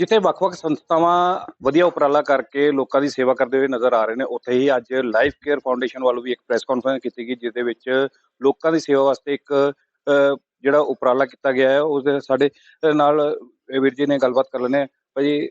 ਜਿੱਥੇ ਵੱਖ-ਵੱਖ ਸੰਸਥਾਵਾਂ ਵਧੀਆ ਉਪਰਾਲਾ ਕਰਕੇ ਲੋਕਾਂ ਦੀ ਸੇਵਾ ਕਰਦੇ ਹੋਏ ਨਜ਼ਰ ਆ ਰਹੇ ਨੇ, ਉੱਥੇ ਹੀ ਅੱਜ ਲਾਈਫ ਕੇਅਰ ਫਾਊਂਡੇਸ਼ਨ ਵੱਲੋਂ ਵੀ ਇੱਕ ਪ੍ਰੈਸ ਕਾਨਫਰੰਸ ਕੀਤੀ ਗਈ ਜਿਸ ਦੇ ਵਿੱਚ ਲੋਕਾਂ ਦੀ ਸੇਵਾ ਵਾਸਤੇ ਇੱਕ ਜਿਹੜਾ ਉਪਰਾਲਾ ਕੀਤਾ ਗਿਆ ਹੈ, ਉਸ ਦੇ ਸਾਡੇ ਨਾਲ ਵੀਰ ਜੀ ਨੇ ਗੱਲਬਾਤ ਕਰ ਲੈਣੇ ਭਾਜੀ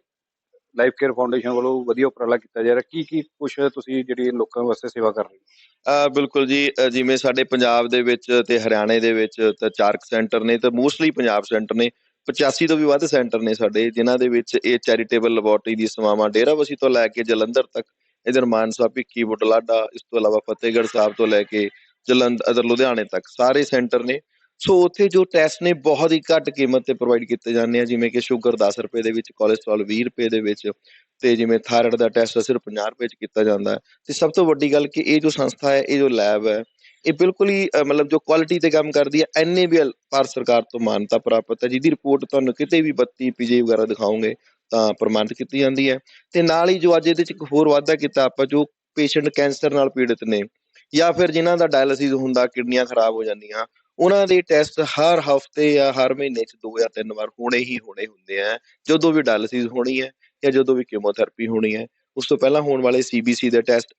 ਲਾਈਫ ਕੇਅਰ ਫਾਊਂਡੇਸ਼ਨ ਵੱਲੋਂ ਵਧੀਆ ਉਪਰਾਲਾ ਕੀਤਾ ਜਾ ਰਿਹਾ, ਕੀ ਕੀ ਕੁਝ ਤੁਸੀਂ ਜਿਹੜੀ ਲੋਕਾਂ ਵਾਸਤੇ ਸੇਵਾ ਕਰ ਰਹੇ ਹੋ? ਬਿਲਕੁਲ ਜੀ ਜਿਵੇਂ ਸਾਡੇ ਪੰਜਾਬ ਦੇ ਵਿੱਚ ਤੇ ਹਰਿਆਣੇ ਦੇ ਵਿੱਚ ਤਾਂ ਚਾਰਕ ਸੈਂਟਰ ਨੇ ਤੇ ਮੋਸਟਲੀ ਪੰਜਾਬ ਸੈਂਟਰ ਨੇ। 85 ਤੋਂ ਵੀ ਵੱਧ ਸੈਂਟਰ ਨੇ ਸਾਡੇ, ਜਿਨ੍ਹਾਂ ਦੇ ਵਿੱਚ ਇਹ ਚੈਰੀਟੇਬਲ ਲੈਬੋਰਟਰੀ ਦੀ ਸੇਵਾਵਾਂ ਡੇਰਾਬੱਸੀ ਤੋਂ ਲੈ ਕੇ ਜਲੰਧਰ ਤੱਕ, ਇਧਰ ਮਾਨਸਾ ਭਿੱਕੀ ਬੁਢਲਾਡਾ ਇਸ ਤੋਂ ਇਲਾਵਾ ਫਤਿਹਗੜ੍ਹ ਸਾਹਿਬ ਤੋਂ ਲੈ ਕੇ ਜਲੰਧਰ, ਇਧਰ ਲੁਧਿਆਣੇ ਤੱਕ, ਸਾਰੇ ਸੈਂਟਰ ਨੇ। ਸੋ ਉੱਥੇ ਜੋ ਟੈਸਟ ਨੇ, ਬਹੁਤ ਹੀ ਘੱਟ ਕੀਮਤ ਤੇ ਪ੍ਰੋਵਾਈਡ ਕੀਤੇ ਜਾਂਦੇ ਆ, ਜਿਵੇਂ ਕਿ ਸ਼ੂਗਰ 10 ਰੁਪਏ ਦੇ ਵਿੱਚ ਕੋਲੇਸਟ੍ਰੋਲ 20 ਰੁਪਏ ਦੇ ਵਿੱਚ, ਤੇ ਜਿਵੇਂ ਥਾਇਰਾਇਡ ਦਾ ਟੈਸਟ ਸਿਰਫ 50 ਰੁਪਏ ਚ ਕੀਤਾ ਜਾਂਦਾ ਹੈ। ਤੇ ਸਭ ਤੋਂ ਵੱਡੀ ਗੱਲ ਕਿ ਇਹ ਜੋ ਸੰਸਥਾ ਹੈ, ਇਹ ਜੋ ਲੈਬ ਹੈ ਇਹ ਬਿਲਕੁਲ ਹੀ ਮਤਲਬ ਜੋ ਕੁਆਲਿਟੀ ਤੇ ਕੰਮ ਕਰਦੀ ਹੈ ਐਨਏਬੀਐਲ ਭਾਰਤ ਸਰਕਾਰ ਤੋਂ ਮਾਨਤਾ ਪ੍ਰਾਪਤ ਹੈ, ਜਿਹਦੀ ਰਿਪੋਰਟ ਤੁਹਾਨੂੰ ਕਿਤੇ ਵੀ 32 ਪੀਜੀ ਵਗੈਰਾ ਦਿਖਾਓਗੇ ਤਾਂ ਪ੍ਰਮਾਣਿਤ ਕੀਤੀ ਜਾਂਦੀ ਹੈ। ਤੇ ਨਾਲ ਹੀ ਜੋ ਅੱਜ ਇਹਦੇ ਚ ਇੱਕ ਹੋਰ ਵਾਅਦਾ ਕੀਤਾ ਆਪਾਂ, ਜੋ ਪੇਸ਼ੈਂਟ ਕੈਂਸਰ ਨਾਲ ਪੀੜਿਤ ਨੇ, ਜਾਂ ਫਿਰ ਜਿਨ੍ਹਾਂ ਦਾ ਡਾਇਲਿਸਿਸ ਹੁੰਦਾ, ਕਿਡਨੀਆਂ ਖਰਾਬ ਹੋ ਜਾਂਦੀਆਂ, ਉਹਨਾਂ ਦੇ ਟੈਸਟ ਹਰ ਹਫ਼ਤੇ ਜਾਂ ਹਰ ਮਹੀਨੇ ਚ ਦੋ ਜਾਂ ਤਿੰਨ ਵਾਰ ਹੋਣੇ ਹੀ ਹੋਣੇ ਹੁੰਦੇ ਆ, ਜਦੋਂ ਵੀ ਡਾਇਲਿਸਿਸ ਹੋਣੀ ਹੈ ਜਾਂ ਜਦੋਂ ਵੀ ਕੀਮੋਥੈਰੇਪੀ ਹੋਣੀ ਹੈ। ਉਸ ਤੋਂ ਪਹਿਲਾਂ ਹੋਣ ਵਾਲੇ ਸੀਬੀਸੀ ਦੇ ਟੈਸਟ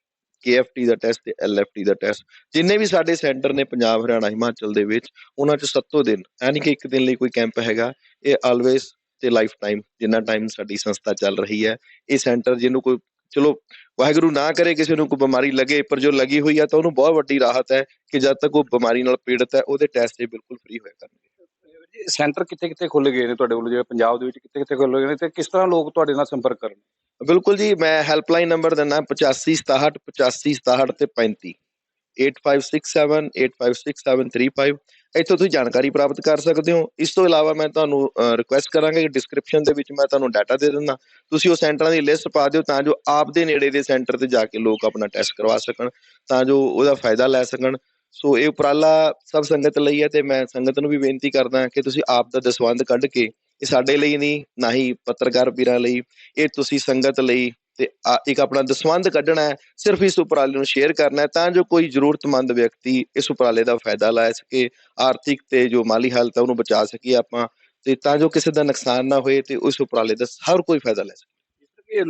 KFT ਦਾ ਟੈਸਟ ਤੇ LFT ਦਾ ਟੈਸਟ ਜਿੰਨੇ ਵੀ ਸਾਡੇ ਸੈਂਟਰ ਨੇ ਪੰਜਾਬ, ਹਰਿਆਣਾ, ਹਿਮਾਚਲ ਦੇ ਵਿੱਚ, ਉਹਨਾਂ ਚ ਸੱਤੋਂ ਦਿਨ, ਯਾਨੀ ਕਿ ਇੱਕ ਦਿਨ ਲਈ ਕੋਈ ਕੈਂਪ ਹੈਗਾ, ਇਹ ਆਲਵੇਸ ਤੇ ਲਾਈਫ ਟਾਈਮ ਜਿੰਨਾ ਟਾਈਮ ਸਾਡੀ ਸੰਸਥਾ ਚੱਲ ਰਹੀ ਹੈ, ਇਹ ਸੈਂਟਰ ਜਿਹਨੂੰ ਕੋਈ, ਚਲੋ, ਵਾਹਿਗੁਰੂ ਨਾ ਕਰੇ, ਕਿਸੇ ਨੂੰ ਕੋਈ ਬਿਮਾਰੀ ਲੱਗੇ, ਪਰ ਜੋ ਲੱਗੀ ਹੋਈ ਹੈ ਤਾਂ ਉਹਨੂੰ ਬਹੁਤ ਵੱਡੀ ਰਾਹਤ ਹੈ ਕਿ ਜਦ ਤੱਕ ਉਹ ਬਿਮਾਰੀ ਨਾਲ ਪੀੜਤ ਹੈ, ਉਹਦੇ ਟੈਸਟ ਇਹ ਬਿਲਕੁਲ ਫ੍ਰੀ ਹੋਇਆ ਕਰਨਗੇ। ਸੈਂਟਰ ਕਿੱਥੇ ਕਿੱਥੇ ਖੁੱਲ ਗਏ ਨੇ ਤੁਹਾਡੇ ਵੱਲੋਂ? ਜਿਹੜੇ ਪੰਜਾਬ ਦੇ ਵਿੱਚ ਕਿੱਥੇ ਕਿੱਥੇ ਖੁੱਲ ਗਏ ਨੇ ਤੇ ਕਿਸ ਤਰ੍ਹਾਂ ਲੋਕ ਤੁਹਾਡੇ ਨਾਲ ਸੰਪਰਕ ਕਰਨ? ਬਿਲਕੁਲ ਜੀ, ਮੈਂ ਹੈਲਪਲਾਈਨ ਨੰਬਰ ਦਿੰਦਾ 8567 8567 ਤੇ 35 8567856735 ਇੱਥੋਂ ਤੁਸੀਂ ਜਾਣਕਾਰੀ ਪ੍ਰਾਪਤ ਕਰ ਸਕਦੇ ਹੋ। ਇਸ ਤੋਂ ਇਲਾਵਾ ਮੈਂ ਤੁਹਾਨੂੰ ਰਿਕੁਐਸਟ ਕਰਾਂਗਾ ਕਿ ਡਿਸਕ੍ਰਿਪਸ਼ਨ ਦੇ ਵਿੱਚ ਮੈਂ ਤੁਹਾਨੂੰ ਡਾਟਾ ਦੇ ਦਿੰਦਾ। ਤੁਸੀਂ ਉਹ ਸੈਂਟਰਾਂ ਦੀ ਲਿਸਟ ਪਾ ਦਿਓ ਤਾਂ ਜੋ ਆਪ ਦੇ ਨੇੜੇ ਦੇ ਸੈਂਟਰ ਤੇ ਜਾ ਕੇ ਲੋਕ ਆਪਣਾ ਟੈਸਟ ਕਰਵਾ ਸਕਣ, ਤਾਂ ਜੋ ਉਹਦਾ ਫਾਇਦਾ ਲੈ ਸਕਣ। ਸੋ ਇਹ ਉਪਰਾਲਾ ਸਭ ਸੰਗਤ ਲਈ ਹੈ ਤੇ ਮੈਂ ਸੰਗਤ ਨੂੰ ਵੀ ਬੇਨਤੀ ਕਰਦਾ ਕਿ ਤੁਸੀਂ ਆਪ ਦਾ ਦਸਵੰਧ ਕੱਢ ਕੇ ਇਹ ਸਾਡੇ ਲਈ ਨਹੀਂ, ਨਾ ਹੀ ਪੱਤਰਕਾਰ ਵੀਰਾਂ ਲਈ, ਇਹ ਤੁਸੀਂ ਸੰਗਤ ਲਈ ਤੇ ਇੱਕ ਆਪਣਾ ਦਸਵੰਧ ਕੱਢਣਾ ਹੈ, ਸਿਰਫ ਇਸ ਉਪਰਾਲੇ ਨੂੰ ਸ਼ੇਅਰ ਕਰਨਾ ਹੈ ਤਾਂ ਜੋ ਕੋਈ ਜ਼ਰੂਰਤਮੰਦ ਵਿਅਕਤੀ ਇਸ ਉਪਰਾਲੇ ਦਾ ਫਾਇਦਾ ਲੈ ਸਕੇ, ਆਰਥਿਕ ਤੇ ਜੋ ਮਾਲੀ ਹਾਲਤ ਹੈ ਉਹਨੂੰ ਬਚਾ ਸਕੀਏ ਆਪਾਂ ਤੇ ਤਾਂ ਜੋ ਕਿਸੇ ਦਾ ਨੁਕਸਾਨ ਨਾ ਹੋਏ ਤੇ ਉਸ ਉਪਰਾਲੇ ਦਾ ਹਰ ਕੋਈ ਫਾਇਦਾ ਲੈ ਸਕੇ। ਇਹ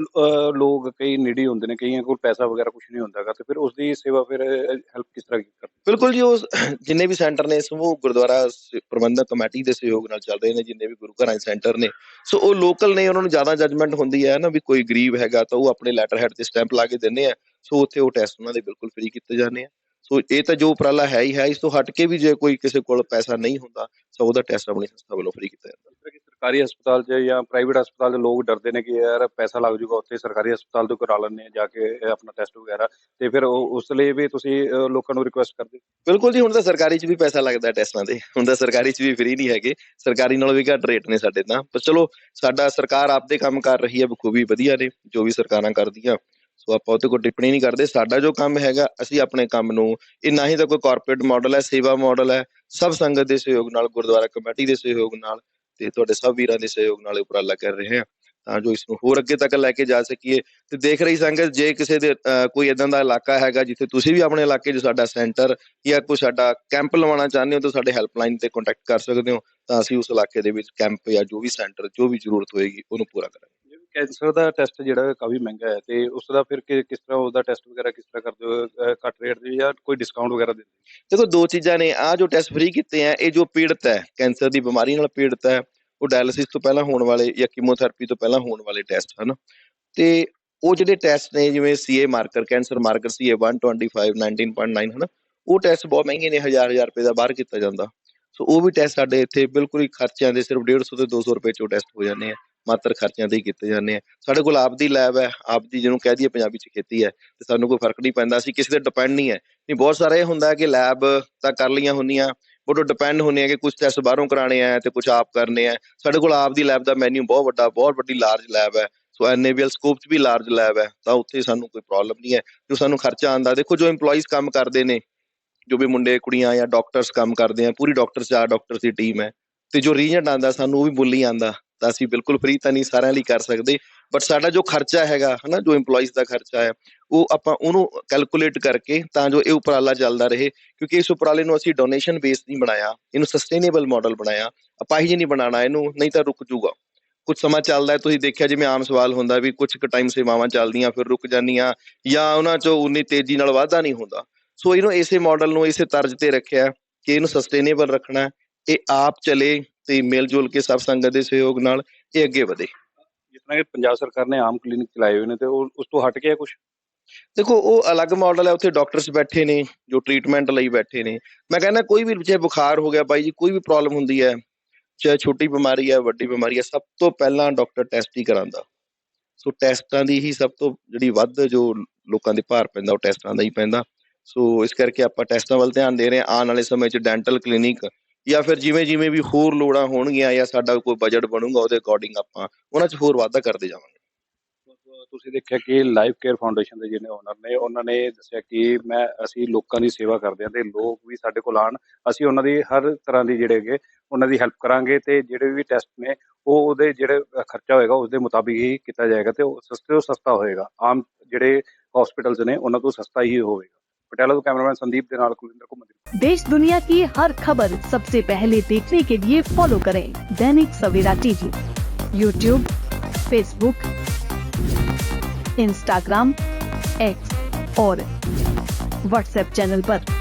ਲੋਕ ਕਈ ਨੀਡੀ ਹੁੰਦੇ ਨੇ ਕਈਆਂ ਕੋਲ ਪੈਸਾ ਵਗੈਰਾ ਕੁਝ ਨਹੀਂ ਹੁੰਦਾਗਾ ਤੇ ਫਿਰ ਉਸ ਦੀ ਸੇਵਾ ਫਿਰ ਹੈਲਪ ਕਿਸ ਤਰ੍ਹਾਂ ਕਰਦੇ? ਬਿਲਕੁਲ ਜੀ ਉਹ ਜਿੰਨੇ ਵੀ ਸੈਂਟਰ ਨੇ ਸਮੂਹ ਗੁਰਦੁਆਰਾ ਪ੍ਰਬੰਧਕ ਕਮੇਟੀ ਦੇ ਸਹਿਯੋਗ ਨਾਲ ਚੱਲ ਰਹੇ ਨੇ ਜਿੰਨੇ ਵੀ ਗੁਰੂ ਘਰਾਂ ਦੇ ਸੈਂਟਰ ਨੇ ਸੋ ਉਹ ਲੋਕਲ ਨੇ ਉਹਨਾਂ ਨੂੰ ਜ਼ਿਆਦਾ ਜਜਮੈਂਟ ਹੁੰਦੀ ਹੈ ਨਾ ਵੀ ਕੋਈ ਗਰੀਬ ਹੈਗਾ ਤਾਂ ਉਹ ਆਪਣੇ ਲੈਟਰ ਹੈਡ ਤੇ ਸਟੈਂਪ ਲਾ ਕੇ ਦਿੰਦੇ ਆ ਸੋ ਉੱਥੇ ਉਹ ਟੈਸਟ ਉਹਨਾਂ ਦੇ ਬਿਲਕੁਲ ਫ੍ਰੀ ਕੀਤੇ ਜਾਂਦੇ ਆ। ਸੋ ਇਹ ਤਾਂ ਜੋ ਉਪਰਾਲਾ ਹੈ ਹੀ ਹੈ ਇਸ ਤੋਂ ਹਟ ਕੇ ਵੀ ਜੇ ਕੋਈ ਕਿਸੇ ਕੋਲ ਪੈਸਾ ਨਹੀਂ ਹੁੰਦਾ ਸੋ ਉਹਦਾ ਟੈਸਟ ਆਪਣੀ ਸੰਸਥਾ ਵੱਲੋਂ ਫ੍ਰੀ ਕੀਤਾ ਜਾਂਦਾ। ਕਿ ਸਰਕਾਰੀ ਹਸਪਤਾਲ 'ਚ ਜਾਂ ਪ੍ਰਾਈਵੇਟ ਹਸਪਤਾਲ 'ਚ ਲੋਕ ਡਰਦੇ ਨੇ ਕਿ ਯਾਰ ਪੈਸਾ ਲੱਗ ਜਾਊਗਾ ਉੱਥੇ ਸਰਕਾਰੀ ਹਸਪਤਾਲ ਤੋਂ ਕਰਾ ਲੈਂਦੇ ਜਾ ਕੇ ਆਪਣਾ ਟੈਸਟ ਵਗੈਰਾ ਤੇ ਫਿਰ ਉਸ ਲਈ ਵੀ ਤੁਸੀਂ ਲੋਕਾਂ ਨੂੰ ਰਿਕੁਐਸਟ ਕਰਦੇ ਬਿਲਕੁਲ ਜੀ, ਹੁਣ ਤਾਂ ਸਰਕਾਰੀ 'ਚ ਵੀ ਪੈਸਾ ਲੱਗਦਾ ਟੈਸਟਾਂ ਤੇ। ਹੁਣ ਤਾਂ ਸਰਕਾਰੀ 'ਚ ਵੀ ਫ੍ਰੀ ਨਹੀਂ ਹੈਗੇ। ਸਰਕਾਰੀ ਨਾਲੋਂ ਵੀ ਘੱਟ ਰੇਟ ਨੇ ਸਾਡੇ ਤਾਂ। ਪਰ ਚਲੋ, ਸਾਡਾ ਸਰਕਾਰ ਆਪਦੇ ਕੰਮ ਕਰ ਰਹੀ ਹੈ, ਬਖੂਬੀ ਵਧੀਆ ਨੇ, ਜੋ ਵੀ ਸਰਕਾਰਾਂ ਕਰਦੀਆਂ। ਸੋ ਆਪਾਂ ਉਹਤੇ ਕੋਈ ਟਿੱਪਣੀ ਨਹੀਂ ਕਰਦੇ। ਸਾਡਾ ਜੋ ਕੰਮ ਹੈਗਾ, ਅਸੀਂ ਆਪਣੇ ਕੰਮ ਨੂੰ, ਇਹ ਨਾ ਹੀ ਤਾਂ ਕੋਈ ਕਾਰਪੋਰੇਟ ਮਾਡਲ ਹੈ, ਸੇਵਾ ਮਾਡਲ ਹੈ। ਸਭ ਸੰਗਤ ਦੇ ਸਹਿਯੋਗ ਨਾਲ, ਗੁਰਦੁਆਰਾ ਕਮੇਟੀ ਦੇ ਸਹਿਯੋਗ ਨਾਲ ਤੇ ਤੁਹਾਡੇ ਸਭ ਵੀਰਾਂ ਦੇ ਸਹਿਯੋਗ ਨਾਲ ਉਪਰਾਲਾ ਕਰ ਰਹੇ ਹਾਂ, ਤਾਂ ਜੋ ਇਸ ਨੂੰ ਹੋਰ ਅੱਗੇ ਤੱਕ ਲੈ ਕੇ ਜਾ ਸਕੀਏ। ਤੇ ਦੇਖ ਰਹੀ ਸੰਗਤ, ਜੇ ਕਿਸੇ ਦੇ ਕੋਈ ਇਦਾਂ ਦਾ ਇਲਾਕਾ ਹੈਗਾ ਜਿੱਥੇ ਤੁਸੀਂ ਵੀ ਆਪਣੇ ਇਲਾਕੇ 'ਚ ਸਾਡਾ ਸੈਂਟਰ ਜਾਂ ਕੋਈ ਸਾਡਾ ਕੈਂਪ ਲਵਾਉਣਾ ਚਾਹੁੰਦੇ ਹੋ, ਤਾਂ ਸਾਡੇ ਹੈਲਪਲਾਈਨ ਤੇ ਕੰਟੈਕਟ ਕਰ ਸਕਦੇ ਹੋ, ਤਾਂ ਅਸੀਂ ਉਸ ਇਲਾਕੇ ਦੇ ਵਿੱਚ ਕੈਂਪ ਜਾਂ ਜੋ ਵੀ ਸੈਂਟਰ, ਜੋ ਵੀ ਜ਼ਰੂਰਤ ਹੋਏਗੀ, ਉਹਨੂੰ ਪੂਰਾ ਕਰਾਂਗੇ। ਕੈਂਸਰ ਦਾ ਟੈਸਟ ਜਿਹੜਾ ਕਾਫੀ ਮਹਿੰਗਾ ਹੈ ਤੇ ਉਸ ਦਾ ਫਿਰ ਕਿਸ ਤਰ੍ਹਾਂ ਉਹਦਾ ਟੈਸਟ ਵਗੈਰਾ ਕਿਸ ਤਰ੍ਹਾਂ ਕਰਦੇ ਹੋ ਘੱਟ ਰੇਟ ਤੇ ਜਾਂ ਕੋਈ ਡਿਸਕਾਊਂਟ ਵਗੈਰਾ ਦਿੰਦੇ ਦੇਖੋ, ਦੋ ਚੀਜ਼ਾਂ ਨੇ। ਆ ਜੋ ਟੈਸਟ ਫ੍ਰੀ ਕੀਤੇ ਆ, ਇਹ ਜੋ ਪੀੜਤ ਹੈ, ਕੈਂਸਰ ਦੀ ਬਿਮਾਰੀ ਨਾਲ ਪੀੜਤ ਹੈ, ਉਹ ਡਾਇਲਿਸਿਸ ਤੋਂ ਪਹਿਲਾਂ ਹੋਣ ਵਾਲੇ ਜਾਂ ਕੀਮੋਥੈਰੇਪੀ ਤੋਂ ਪਹਿਲਾਂ ਹੋਣ ਵਾਲੇ ਟੈਸਟ ਹਨ? ਤੇ ਉਹ ਜਿਹੜੇ ਟੈਸਟ ਨੇ, ਜਿਵੇਂ CA marker cancer marker CA 125 19.9 ਹਨ? ਉਹ ਟੈਸਟ ਬਹੁਤ ਮਹਿੰਗੇ ਨੇ, ਹਜ਼ਾਰ ਹਜ਼ਾਰ ਰੁਪਏ ਦਾ ਬਾਹਰ ਕੀਤਾ ਜਾਂਦਾ। ਸੋ ਉਹ ਵੀ ਟੈਸਟ ਸਾਡੇ ਇੱਥੇ ਬਿਲਕੁਲ ਹੀ ਖਰਚਿਆਂ ਦੇ ਸਿਰਫ 150 ਤੇ 200 ਰੁਪਏ ਚ ਟੈਸਟ ਹੋ ਜਾਂਦੇ ਆ। ਮਾਤਰ ਖਰਚਿਆਂ ਤੇ ਹੀ ਕੀਤੇ ਜਾਂਦੇ ਆ। ਸਾਡੇ ਕੋਲ ਆਪਦੀ ਲੈਬ ਹੈ ਆਪ ਦੀ ਜਿਹਨੂੰ ਕਹਿ ਦਈਏ ਪੰਜਾਬੀ ਚ ਖੇਤੀ ਹੈ, ਤੇ ਸਾਨੂੰ ਕੋਈ ਫ਼ਰਕ ਨਹੀਂ ਪੈਂਦਾ, ਅਸੀਂ ਕਿਸੇ ਤੇ ਡਿਪੈਂਡ ਨਹੀਂ ਹੈ। ਨਹੀਂ, ਬਹੁਤ ਸਾਰਾ ਇਹ ਹੁੰਦਾ ਕਿ ਲੈਬ ਤਾਂ ਕਰ ਲਈਆਂ ਹੁੰਦੀਆਂ ਬਟ ਉਹ ਡਿਪੈਂਡ ਹੁੰਦੇ ਆ ਕਿ ਕੁਝ ਟੈਸਟ ਬਾਹਰੋਂ ਕਰਾਣੇ ਆ ਤੇ ਕੁਝ ਆਪ ਕਰਨੇ ਆ। ਸਾਡੇ ਕੋਲ ਆਪ ਦੀ ਲੈਬ ਦਾ ਮੈਨੂ ਬਹੁਤ ਵੱਡਾ, ਬਹੁਤ ਵੱਡੀ ਲਾਰਜ ਲੈਬ ਹੈ। ਸੋ ਐਨਏਬੀਐਲ ਸਕੋਪ 'ਚ ਵੀ ਲਾਰਜ ਲੈਬ ਹੈ, ਤਾਂ ਉੱਥੇ ਸਾਨੂੰ ਕੋਈ ਪ੍ਰੋਬਲਮ ਨਹੀਂ ਹੈ। ਜੋ ਸਾਨੂੰ ਖਰਚਾ ਆਂਦਾ ਦੇਖੋ ਜੋ EMPLOYEES ਕੰਮ ਕਰਦੇ ਨੇ, ਜੋ ਵੀ ਮੁੰਡੇ, ਕੁੜੀਆਂ ਜਾਂ ਡਾਕਟਰਸ ਕੰਮ ਕਰਦੇ ਆ, ਪੂਰੀ ਡਾਕਟਰ ਚਾਰ ਡਾਕਟਰ ਦੀ ਟੀਮ ਹੈ, ਤੇ ਜੋ ਰੀਜਨਟ ਆਂਦਾ ਸਾਨੂੰ ਉਹ ਵੀ ਬੁੱਲੀ ਆਂਦਾ ਤਾਂ ਅਸੀਂ ਬਿਲਕੁਲ ਫ੍ਰੀ ਤਾਂ ਨਹੀਂ ਸਾਰਿਆਂ ਲਈ ਕਰ ਸਕਦੇ। ਬਟ ਸਾਡਾ ਜੋ ਖਰਚਾ ਹੈਗਾ, ਹਨਾ, ਜੋ EMPLOYEES ਦਾ ਖਰਚਾ ਹੈ, ਉਹ ਆਪਾਂ ਉਹਨੂੰ ਕੈਲਕੂਲੇਟ ਕਰਕੇ ਤਾਂ ਜੋ ਇਹ ਉਪਰਾਲਾ ਚੱਲਦਾ ਰਹੇ। ਕਿਉਂਕਿ ਇਸ ਉਪਰਾਲੇ ਨੂੰ ਅਸੀਂ ਡੋਨੇਸ਼ਨ ਬੇਸ ਨਹੀਂ ਬਣਾਇਆ, ਇਹਨੂੰ ਸਸਟੇਨੇਬਲ ਮਾਡਲ ਬਣਾਇਆ। ਆਪਾਂ ਹੀ ਨਹੀਂ ਬਣਾਉਣਾ, ਇਹਨੂੰ ਨਹੀਂ ਤਾਂ ਰੁਕ ਜੂਗਾ। ਕੁਝ ਸਮਾਂ ਚੱਲਦਾ ਹੈ, ਤੁਸੀਂ ਦੇਖਿਆ ਜਿਵੇਂ ਆਮ ਸਵਾਲ ਹੁੰਦਾ ਵੀ ਕੁਝ ਕੁ ਟਾਈਮ ਸੇਵਾਵਾਂ ਚੱਲਦੀਆਂ, ਫਿਰ ਰੁਕ ਜਾਂਦੀਆਂ, ਜਾਂ ਉਹਨਾਂ 'ਚੋਂ ਉਨੀ ਤੇਜ਼ੀ ਨਾਲ ਵਾਧਾ ਨਹੀਂ ਹੁੰਦਾ। ਸੋ ਇਹਨੂੰ ਇਸੇ ਮਾਡਲ ਨੂੰ ਇਸੇ ਤਰਜ਼ ਤੇ ਰੱਖਿਆ ਕਿ ਇਹਨੂੰ ਸਸਟੇਨੇਬਲ ਰੱਖਣਾ ਇਹ ਆਪ ਚਲੇ ਤੇ ਮਿਲ ਜੁਲ ਕੇ ਸਭ ਸੰਗਤ ਦੇ ਸਹਿਯੋਗ ਨਾਲ ਇਹ ਅੱਗੇ ਵਧੇ। ਜਿਸ ਤਰ੍ਹਾਂ ਕਿ ਪੰਜਾਬ ਸਰਕਾਰ ਨੇ ਆਮ ਕਲੀਨਿਕ ਚਲਾਏ ਹੋਏ ਨੇ ਤੇ ਉਹ ਉਸ ਤੋਂ ਹਟ ਕੇ ਕੁਝ ਦੇਖੋ ਉਹ ਅਲੱਗ ਮਾਡਲ ਹੈ ਉੱਥੇ ਡਾਕਟਰਸ ਬੈਠੇ ਨੇ ਜੋ ਟ੍ਰੀਟਮੈਂਟ ਲਈ ਬੈਠੇ ਨੇ। ਮੈਂ ਕਹਿੰਦਾ ਕੋਈ ਵੀ ਚਾਹੇ ਬੁਖਾਰ ਹੋ ਗਿਆ ਬਾਈ ਜੀ ਕੋਈ ਵੀ ਪ੍ਰੋਬਲਮ ਹੁੰਦੀ ਹੈ ਚਾਹੇ ਛੋਟੀ ਬਿਮਾਰੀ ਹੈ ਵੱਡੀ ਬਿਮਾਰੀ ਹੈ ਸਭ ਤੋਂ ਪਹਿਲਾਂ ਡਾਕਟਰ ਟੈਸਟ ਹੀ ਕਰਾਂਦਾ ਸੋ ਟੈਸਟਾਂ ਦੀ ਹੀ ਸਭ ਤੋਂ ਜਿਹੜੀ ਵੱਧ ਜੋ ਲੋਕਾਂ ਦੇ ਭਾਰ ਪੈਂਦਾ ਉਹ ਟੈਸਟਾਂ ਦਾ ਹੀ ਪੈਂਦਾ। ਸੋ ਇਸ ਕਰਕੇ ਆਪਾਂ ਟੈਸਟਾਂ ਵੱਲ ਧਿਆਨ ਦੇ ਰਹੇ ਹਾਂ। ਆਉਣ ਵਾਲੇ ਸਮੇਂ 'ਚ ਡੈਂਟਲ ਕਲੀਨਿਕ ਜਾਂ ਫਿਰ ਜਿਵੇਂ ਜਿਵੇਂ ਵੀ ਹੋਰ ਲੋੜਾਂ ਹੋਣਗੀਆਂ ਜਾਂ ਸਾਡਾ ਕੋਈ ਬਜਟ ਬਣੂਗਾ, ਉਹਦੇ ਅਕੋਰਡਿੰਗ ਆਪਾਂ ਉਹਨਾਂ 'ਚ ਹੋਰ ਵਾਧਾ ਕਰਦੇ ਜਾਵਾਂਗੇ। ਤੁਸੀਂ ਦੇਖਿਆ ਕਿ ਲਾਈਫ ਕੇਅਰ ਫਾਊਂਡੇਸ਼ਨ ਦੇ ਜਿਹਨੇ ਓਨਰ ਨੇ, ਉਹਨਾਂ ਨੇ ਦੱਸਿਆ ਕਿ ਮੈਂ, ਅਸੀਂ ਲੋਕਾਂ ਦੀ ਸੇਵਾ ਕਰਦੇ ਹਾਂ ਤੇ ਲੋਕ ਵੀ ਸਾਡੇ ਕੋਲ ਆਣ ਅਸੀਂ ਉਹਨਾਂ ਦੀ ਹਰ ਤਰ੍ਹਾਂ ਦੀ ਜਿਹੜੇ ਹੈਗੇ, ਉਹਨਾਂ ਦੀ ਹੈਲਪ ਕਰਾਂਗੇ ਤੇ ਜਿਹੜੇ ਵੀ ਟੈਸਟ ਨੇ, ਉਹ ਉਹਦੇ ਜਿਹੜੇ ਖਰਚਾ ਹੋਏਗਾ ਉਸ ਦੇ ਮੁਤਾਬਿਕ ਹੀ ਕੀਤਾ ਜਾਏਗਾ ਤੇ ਉਹ ਸਸਤੇ ਤੋਂ ਸਸਤਾ ਹੋਏਗਾ। ਆਮ ਜਿਹੜੇ ਹਸਪੀਟਲਸ ਨੇ, ਉਹਨਾਂ ਤੋਂ ਸਸਤਾ ਹੀ ਹੋਵੇਗਾ। पटियाला तो कैमरामैन संदीप के नाल को घुमन देश दुनिया की हर खबर सबसे पहले देखने के लिए फॉलो करें Dainik Savera TV. YouTube Facebook Instagram X और व्हाट्सएप चैनल आरोप